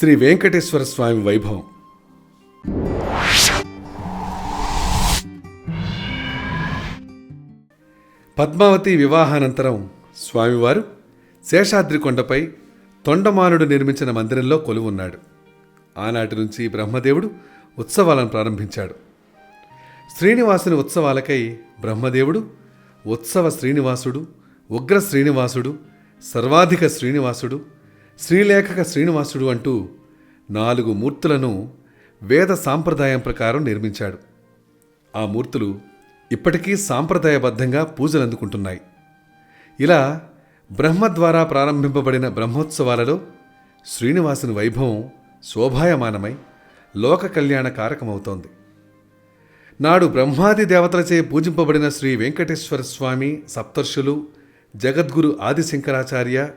శ్రీ వెంకటేశ్వర స్వామి వైభవం. పద్మావతి వివాహానంతరం స్వామివారు శేషాద్రి కొండపై తొండమానుడు నిర్మించిన మందిరంలో కొలువున్నాడు. ఆనాటి నుంచి బ్రహ్మదేవుడు ఉత్సవాలను ప్రారంభించాడు. శ్రీనివాసుని ఉత్సవాలకై బ్రహ్మదేవుడు ఉత్సవ శ్రీనివాసుడు ఉగ్ర శ్రీనివాసుడు సర్వాధిక శ్రీనివాసుడు శ్రీలేఖక శ్రీనివాసుడు అంటూ నాలుగు మూర్తులను వేద సాంప్రదాయం ప్రకారం నిర్మించాడు. ఆ మూర్తులు ఇప్పటికీ సాంప్రదాయబద్ధంగా పూజలు అందుకుంటున్నాయి ఇలా బ్రహ్మ ద్వారా ప్రారంభింపబడిన బ్రహ్మోత్సవాలలో శ్రీనివాసుని వైభవం శోభాయమానమై లోక కళ్యాణ కారకమవుతోంది. నాడు బ్రహ్మాది దేవతలచే పూజింపబడిన శ్రీ వెంకటేశ్వర స్వామి సప్తర్షులు జగద్గురు ఆదిశంకరాచార్య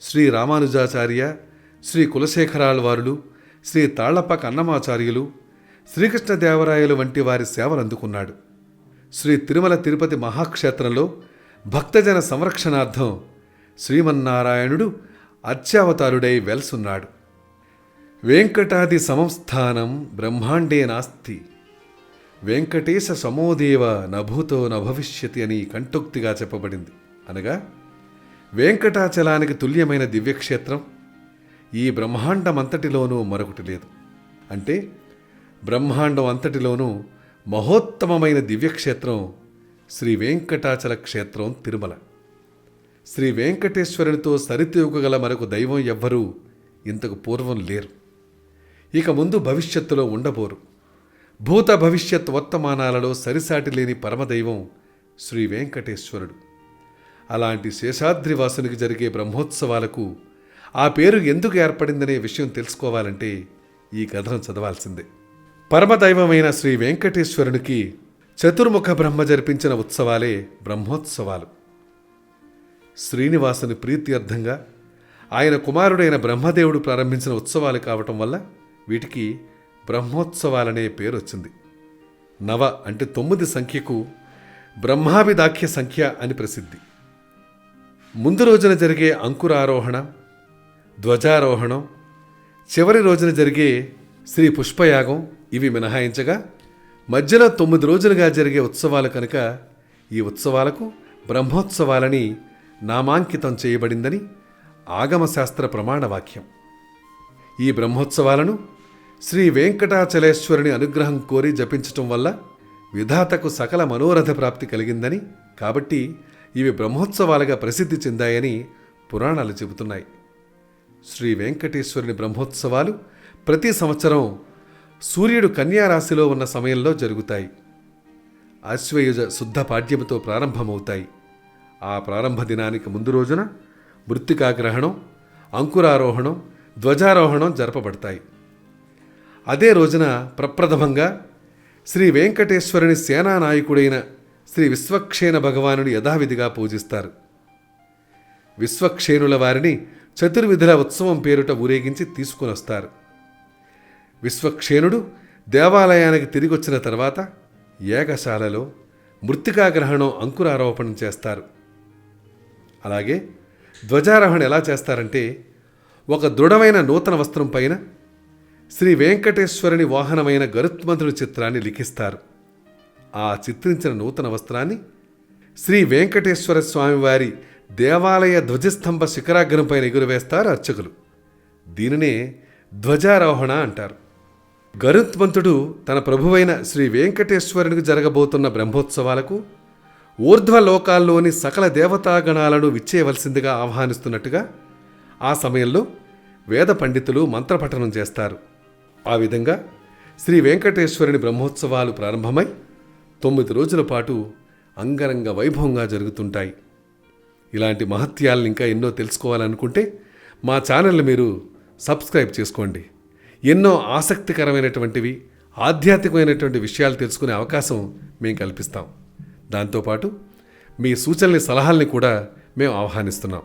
శ్రీ రామానుజాచార్య శ్రీ కులశేఖరాళ్వారులు శ్రీ తాళ్ళపక అన్నమాచార్యులు శ్రీకృష్ణదేవరాయలు వంటి వారి సేవలు అందుకున్నాడు శ్రీ తిరుమల తిరుపతి మహాక్షేత్రంలో భక్తజన సంరక్షణార్థం శ్రీమన్నారాయణుడు అర్చావతారుడై వెల్సున్నాడు. వెంకటాది సంస్థానం బ్రహ్మాండే నాస్తి. వెంకటేశ సమోదేవ నభూతో నభవిష్యతి అని కంటోక్తిగా చెప్పబడింది. అనగా వెంకటాచలానికి తుల్యమైన దివ్యక్షేత్రం ఈ బ్రహ్మాండమంతటిలోనూ మరొకటి లేదు. అంటే బ్రహ్మాండం అంతటిలోనూ మహోత్తమమైన దివ్యక్షేత్రం శ్రీ వెంకటాచల క్షేత్రం తిరుమల. శ్రీ వెంకటేశ్వరునితో సరితూగల మరొక దైవం ఎవ్వరూ ఇంతకు పూర్వం లేరు. ఇక ముందు భవిష్యత్తులో ఉండబోరు. భూత భవిష్యత్ వర్తమానాలలో సరిసాటి లేని పరమదైవం శ్రీ వెంకటేశ్వరుడు. అలాంటి శేషాద్రివాసునికి జరిగే బ్రహ్మోత్సవాలకు ఆ పేరు ఎందుకు ఏర్పడిందనే విషయం తెలుసుకోవాలంటే ఈ కథను చదవాల్సిందే. పరమదైవమైన శ్రీ వెంకటేశ్వరునికి చతుర్ముఖ బ్రహ్మ జరిపించిన ఉత్సవాలే బ్రహ్మోత్సవాలు. శ్రీనివాసుని ప్రీత్యర్థంగా ఆయన కుమారుడైన బ్రహ్మదేవుడు ప్రారంభించిన ఉత్సవాలు కావటం వల్ల వీటికి బ్రహ్మోత్సవాలనే పేరు వచ్చింది. నవ అంటే తొమ్మిది సంఖ్యకు బ్రహ్మాభిదాఖ్య సంఖ్య అని ప్రసిద్ధి. ముందు రోజున జరిగే అంకురారోహణ ధ్వజారోహణం చివరి రోజున జరిగే శ్రీ పుష్పయాగం ఇవి మినహాయించగా మధ్యలో తొమ్మిది రోజులుగా జరిగే ఉత్సవాలు కనుక ఈ ఉత్సవాలకు బ్రహ్మోత్సవాలని నామాంకితం చేయబడిందని ఆగమశాస్త్ర ప్రమాణ వాక్యం. ఈ బ్రహ్మోత్సవాలను శ్రీ వెంకటాచలేశ్వరుని అనుగ్రహం కోరి జపించటం వల్ల విధాతకు సకల మనోరథ ప్రాప్తి కలిగిందని కాబట్టి ఇవి బ్రహ్మోత్సవాలుగా ప్రసిద్ధి చెందాయని పురాణాలు చెబుతున్నాయి. శ్రీ వెంకటేశ్వరుని బ్రహ్మోత్సవాలు ప్రతి సంవత్సరం సూర్యుడు కన్యారాశిలో ఉన్న సమయంలో జరుగుతాయి. ఆశ్వయుజ శుద్ధ పాడ్యముతో ప్రారంభమవుతాయి. ఆ ప్రారంభ దినానికి ముందు రోజున మృత్తికాగ్రహణం అంకురారోహణం ధ్వజారోహణం జరపబడతాయి. అదే రోజున ప్రప్రథమంగా శ్రీ వెంకటేశ్వరుని సేనానాయకుడైన శ్రీ విశ్వక్షేణ భగవానుని యథావిధిగా పూజిస్తారు. విశ్వక్షేణుల వారిని చతుర్విధుల ఉత్సవం పేరుట ఊరేగించి తీసుకునొస్తారు. విశ్వక్షేణుడు దేవాలయానికి తిరిగొచ్చిన తర్వాత ఏకశాలలో మృతికాగ్రహణం అంకురారోపణం చేస్తారు. అలాగే ధ్వజారోహణ ఎలా చేస్తారంటే ఒక దృఢమైన నూతన వస్త్రం పైన శ్రీ వెంకటేశ్వరుని వాహనమైన గరుత్మంతుడి చిత్రాన్ని లిఖిస్తారు. ఆ చిత్రించిన నూతన వస్త్రాన్ని శ్రీ వెంకటేశ్వర స్వామివారి దేవాలయ ధ్వజస్తంభ శిఖరాగ్రంపైన ఎగురవేస్తారు అర్చకులు. దీనినే ధ్వజారోహణ అంటారు. గరుత్మంతుడు తన ప్రభువైన శ్రీ వెంకటేశ్వరునికి జరగబోతున్న బ్రహ్మోత్సవాలకు ఊర్ధ్వలోకాల్లోని సకల దేవతాగణాలను విచ్చేయవలసిందిగా ఆహ్వానిస్తున్నట్టుగా ఆ సమయంలో వేద పండితులు మంత్రపఠనం చేస్తారు. ఆ విధంగా శ్రీ వెంకటేశ్వరుని బ్రహ్మోత్సవాలు ప్రారంభమై తొమ్మిది రోజుల పాటు అంగరంగ వైభవంగా జరుగుతుంటాయి. ఇలాంటి మహత్యాలను ఇంకా ఎన్నో తెలుసుకోవాలనుకుంటే మా ఛానల్ని మీరు సబ్స్క్రైబ్ చేసుకోండి. ఎన్నో ఆసక్తికరమైనటువంటివి ఆధ్యాత్మికమైనటువంటి విషయాలు తెలుసుకునే అవకాశం మేము కల్పిస్తాం. దాంతోపాటు మీ సూచనల్ని సలహాల్ని కూడా మేము ఆహ్వానిస్తున్నాం.